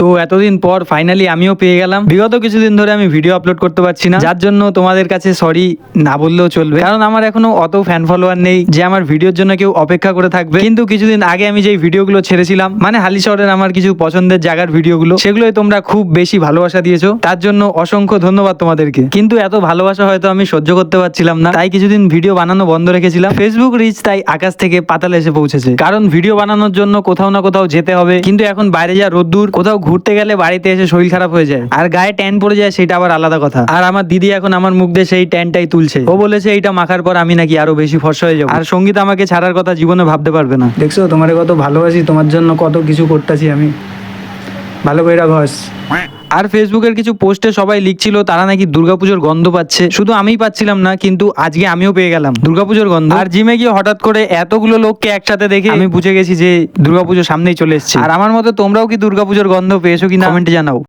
তো এতদিন পর ফাইনালি আমিও পেয়ে গেলাম। বিগত কিছুদিন ধরে আমি ভিডিও আপলোড করতে পারছি না। যার জন্য তোমাদের কাছে সরি না বললেও চলবে। কারণ আমার এখনও অত ফ্যান ফলোয়ার নেই যে আমার ভিডিওর জন্য কেউ অপেক্ষা করে থাকবে। কিন্তু কিছুদিন আগে আমি যেই ভিডিওগুলো ছেড়েছিলাম মানে হালি শহরের আমার কিছু পছন্দের জায়গার ভিডিওগুলো সেগুলোই তোমরা খুব বেশি ভালোবাসা দিয়েছ। তার জন্য অসংখ্য ধন্যবাদ তোমাদেরকে। কিন্তু এত ভালোবাসা হয়তো আমি সহ্য করতে পারছিলাম না। তাই কিছুদিন ভিডিও বানানো বন্ধ রেখেছিলাম। ফেসবুক রিচ তাই আকাশ থেকে পাতালে এসে পৌঁছেছে। কারণ ভিডিও বানানোর জন্য কোথাও না কোথাও যেতে হবে। কিন্তু এখন বাইরে যা রোদ্দুর, কোথাও ঘুরতে গেলে বাড়িতে এসে শরীর খারাপ হয়ে যায়। আর গায়ে ট্যান পড়ে যায়, সেটা আবার আলাদা কথা। আর আমার দিদি এখন আমার মুখ দিয়ে সেই ট্যানটাই তুলছে। ও বলেছে, এইটা মাখার পর আমি নাকি আরও বেশি ফর্সা হয়ে যাব। আর সংগীত আমাকে ছাড়ার কথা জীবনে ভাবতে পারবে না। দেখছ, তোমার কত ভালোবাসি, তোমার জন্য কত কিছু করতেছি আমি। ভালো করে ঘস আর ফেসবুকের কিছু পোস্টে সবাই লিখছিল, তারা নাকি দুর্গাপুজোর গন্ধ পাচ্ছে। শুধু আমি পাচ্ছিলাম না, কিন্তু আজকে আমিও পেয়ে গেলাম দুর্গাপুজোর গন্ধ। আর জিমে গিয়ে হঠাৎ করে এতগুলো লোককে একসাথে দেখে আমি বুঝে গেছি যে দুর্গাপুজো সামনেই চলে এসেছে। আর আমার মতো তোমরাও কি দুর্গাপুজোর গন্ধ পেয়েছ কিনা? কমেন্টে জানাও।